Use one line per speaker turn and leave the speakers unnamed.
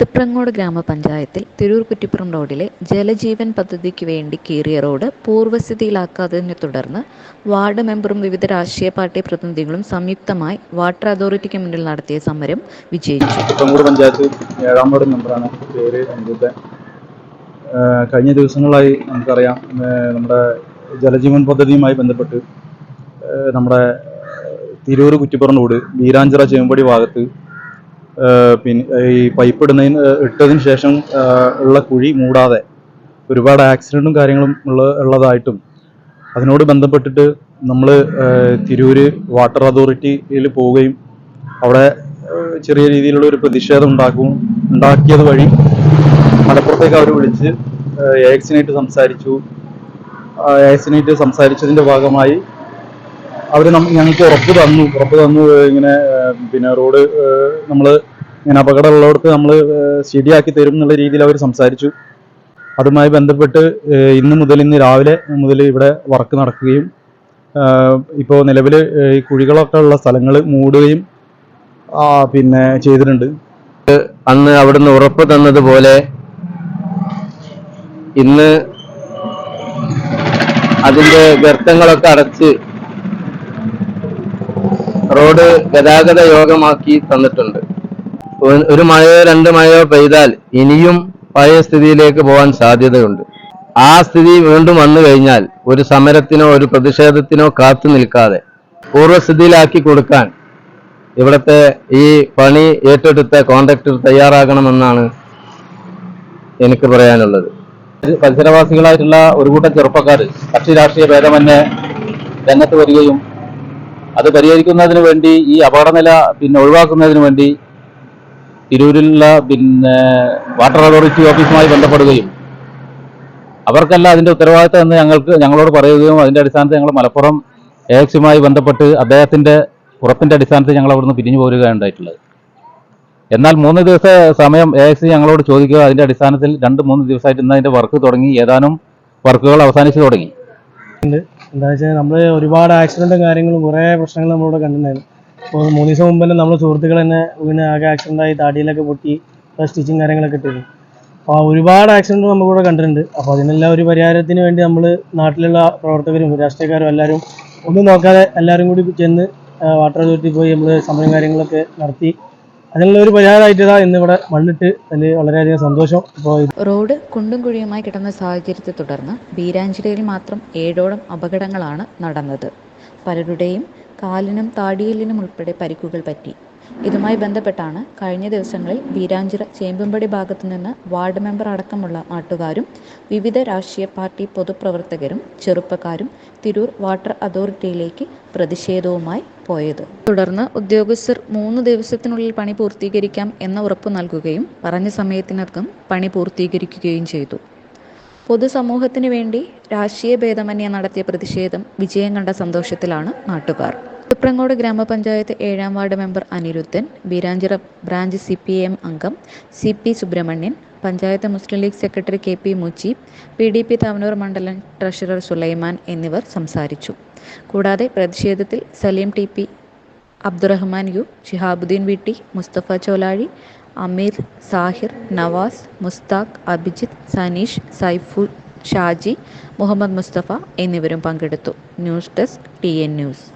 തിപ്രങ്ങോട് ഗ്രാമപഞ്ചായത്തിൽ തിരൂർ കുറ്റിപ്പുറം റോഡിലെ ജലജീവൻ പദ്ധതിക്ക് വേണ്ടി കീറിയ റോഡ് പൂർവസ്ഥിതിയിലാക്കാത്തതിനെ തുടർന്ന് വാർഡ് മെമ്പറും വിവിധ രാഷ്ട്രീയ പാർട്ടി പ്രതിനിധികളും സംയുക്തമായി വാട്ടർ അതോറിറ്റിക്ക് മുന്നിൽ നടത്തിയ സമരം വിജയിച്ചു.
പഞ്ചായത്ത് ഏഴാം വാർഡ് മെമ്പറാണ് പേര് കഴിഞ്ഞ ദിവസങ്ങളായി നമുക്കറിയാം നമ്മുടെ ജലജീവൻ പദ്ധതിയുമായി ബന്ധപ്പെട്ട് നമ്മുടെ തിരൂർ കുറ്റിപ്പുറം റോഡ് വീരാഞ്ചിറ ചേമ്പടി ഭാഗത്ത് പിന്നെ ഈ പൈപ്പ് ഇടുന്നതിന് ഇട്ടതിന് ശേഷം ഉള്ള കുഴി മൂടാതെ ഒരുപാട് ആക്സിഡന്റും കാര്യങ്ങളും ഉള്ള ഉള്ളതായിട്ടും അതിനോട് ബന്ധപ്പെട്ടിട്ട് നമ്മൾ തിരൂര് വാട്ടർ അതോറിറ്റിയിൽ പോവുകയും അവിടെ ചെറിയ രീതിയിലുള്ള ഒരു പ്രതിഷേധം ഉണ്ടാക്കും ഉണ്ടാക്കിയത് വഴി മലപ്പുറത്തേക്ക് അവർ വിളിച്ച് എക്സിനായിട്ട് സംസാരിച്ചു. എക്സിനായിട്ട് സംസാരിച്ചതിന്റെ ഭാഗമായി അവർ ഞങ്ങൾക്ക് ഉറപ്പ് തന്നു. ഉറപ്പ് തന്നു ഇങ്ങനെ പിന്നെ റോഡ് നമ്മൾ ഇങ്ങനെ അപകടമുള്ളവർക്ക് നമ്മൾ ശരിയാക്കി തരും എന്നുള്ള രീതിയിൽ അവർ സംസാരിച്ചു. അതുമായി ബന്ധപ്പെട്ട് ഇന്ന് മുതൽ ഇന്ന് രാവിലെ മുതൽ ഇവിടെ വർക്ക് നടക്കുകയും ഇപ്പോൾ നിലവിൽ ഈ കുഴികളൊക്കെ ഉള്ള സ്ഥലങ്ങൾ മൂടുകയും പിന്നെ ചെയ്തിട്ടുണ്ട്.
അന്ന് അവിടുന്ന് ഉറപ്പ് തന്നതുപോലെ ഇന്ന് അതിന്റെ ഗർത്തങ്ങളൊക്കെ അടച്ച് റോഡ് ഗതാഗത യോഗമാക്കി തന്നിട്ടുണ്ട്. ഒരു മഴയോ രണ്ട് മഴയോ പെയ്താൽ ഇനിയും പഴയ സ്ഥിതിയിലേക്ക് പോകാൻ സാധ്യതയുണ്ട്. ആ സ്ഥിതി വീണ്ടും വന്നു കഴിഞ്ഞാൽ ഒരു സമരത്തിനോ ഒരു പ്രതിഷേധത്തിനോ കാത്തു നിൽക്കാതെ പൂർവസ്ഥിതിയിലാക്കി കൊടുക്കാൻ ഇവിടുത്തെ ഈ പണി ഏറ്റെടുത്ത കോൺട്രാക്ടർ തയ്യാറാകണമെന്നാണ് എനിക്ക് പറയാനുള്ളത്.
പരിസരവാസികളായിട്ടുള്ള ഒരു കൂട്ടം ചെറുപ്പക്കാർ കക്ഷി രാഷ്ട്രീയ ഭേദമന്യേ രംഗത്ത് വരികയും അത് പരിഹരിക്കുന്നതിന് വേണ്ടി ഈ അപകടനില പിന്നെ ഒഴിവാക്കുന്നതിന് വേണ്ടി തിരൂരിലുള്ള പിന്നെ വാട്ടർ അതോറിറ്റി ഓഫീസുമായി ബന്ധപ്പെടുകയും അവർക്കല്ല അതിന്റെ ഉത്തരവാദിത്തം എന്ന് ഞങ്ങൾക്ക് ഞങ്ങളോട് പറയുകയും അതിന്റെ അടിസ്ഥാനത്തിൽ ഞങ്ങൾ മലപ്പുറം എക്സുമായി ബന്ധപ്പെട്ട് അദ്ദേഹത്തിന്റെ ഉറപ്പിന്റെ അടിസ്ഥാനത്തിൽ ഞങ്ങൾ അവിടുന്ന് പിരിഞ്ഞു പോരുകയാണ് ഉണ്ടായിട്ടുള്ളത്. എന്നാൽ മൂന്ന് ദിവസ സമയം എ എക്സ് ഞങ്ങളോട് ചോദിക്കുക അതിന്റെ അടിസ്ഥാനത്തിൽ രണ്ട് മൂന്ന് ദിവസമായിട്ട് ഇന്ന് അതിന്റെ വർക്ക് തുടങ്ങി ഏതാനും വർക്കുകൾ അവസാനിച്ചു തുടങ്ങി.
എന്താ വെച്ചാൽ നമ്മൾ ഒരുപാട് ആക്സിഡന്റും കാര്യങ്ങളും കുറേ പ്രശ്നങ്ങൾ നമ്മളിവിടെ കണ്ടിട്ടുണ്ടായിരുന്നു. അപ്പോൾ മൂന്ന് ദിവസം മുമ്പ് തന്നെ നമ്മുടെ സുഹൃത്തുക്കൾ തന്നെ വീണ് ആകെ ആക്സിഡന്റ് ആയി താടിയിലൊക്കെ പൊട്ടി സ്റ്റിച്ചിങ് കാര്യങ്ങളൊക്കെ ഇട്ടിരുന്നു. അപ്പോൾ ഒരുപാട് ആക്സിഡന്റ് നമുക്കിവിടെ കണ്ടിട്ടുണ്ട്. അപ്പോൾ അതിനെല്ലാം ഒരു പരിഹാരത്തിന് വേണ്ടി നമ്മൾ നാട്ടിലുള്ള പ്രവർത്തകരും രാഷ്ട്രീയക്കാരും എല്ലാവരും ഒന്നും നോക്കാതെ എല്ലാവരും കൂടി ചെന്ന് വാട്ടർ അതോറിറ്റി പോയി നമ്മൾ സമരം കാര്യങ്ങളൊക്കെ നടത്തി അതിനുള്ള ഒരു പരിഹാരമായിട്ടാ ഇതാ ഇന്നിവിടെ മണ്ണിട്ട് അതിൽ വളരെയധികം സന്തോഷം.
റോഡ് കുണ്ടും കുഴിയുമായി കിടന്ന സാഹചര്യത്തെ തുടർന്ന് ബീരാഞ്ചിലയിൽ മാത്രം ഏഴോളം അപകടങ്ങളാണ് നടന്നത്. പലരുടെയും കാലിനും താടിയലിനും ഉൾപ്പെടെ പരിക്കുകൾ പറ്റി ഇതുമായി ബന്ധപ്പെട്ടാണ് കഴിഞ്ഞ ദിവസങ്ങളിൽ വീരാഞ്ചിറ ചേമ്പുംപടി ഭാഗത്തു നിന്ന് വാർഡ് മെമ്പർ അടക്കമുള്ള നാട്ടുകാരും വിവിധ രാഷ്ട്രീയ പാർട്ടി പൊതുപ്രവർത്തകരും ചെറുപ്പക്കാരും തിരൂർ വാട്ടർ അതോറിറ്റിയിലേക്ക് പ്രതിഷേധവുമായി പോയത്. തുടർന്ന് ഉദ്യോഗസ്ഥർ മൂന്ന് ദിവസത്തിനുള്ളിൽ പണി പൂർത്തീകരിക്കാം എന്ന ഉറപ്പ് നൽകുകയും പറഞ്ഞ സമയത്തിനകം പണി പൂർത്തീകരിക്കുകയും ചെയ്തു. പൊതുസമൂഹത്തിനു വേണ്ടി രാഷ്ട്രീയ ഭേദമന്യേ നടത്തിയ പ്രതിഷേധം വിജയം കണ്ട സന്തോഷത്തിലാണ് നാട്ടുകാർ. തുപ്രങ്ങോട് ഗ്രാമപഞ്ചായത്ത് ഏഴാം ward member Anirudhan Beeranchira branch C P M അംഗം C P Subramanian panchayat Muslim League secretary K P Mujeeb P D P Thavanur മണ്ഡലം ട്രഷറർ സുലൈമാൻ എന്നിവർ സംസാരിച്ചു. കൂടാതെ പ്രതിഷേധത്തിൽ Saleem T P Abdurahman U Shihabuddeen V T Musthafa Cholazhi Ameer Sahir Navas Mushtaq Abhijith Saneesh Saifu Shaji Muhammad Musthafa എന്നിവരും പങ്കെടുത്തു. News desk T N news.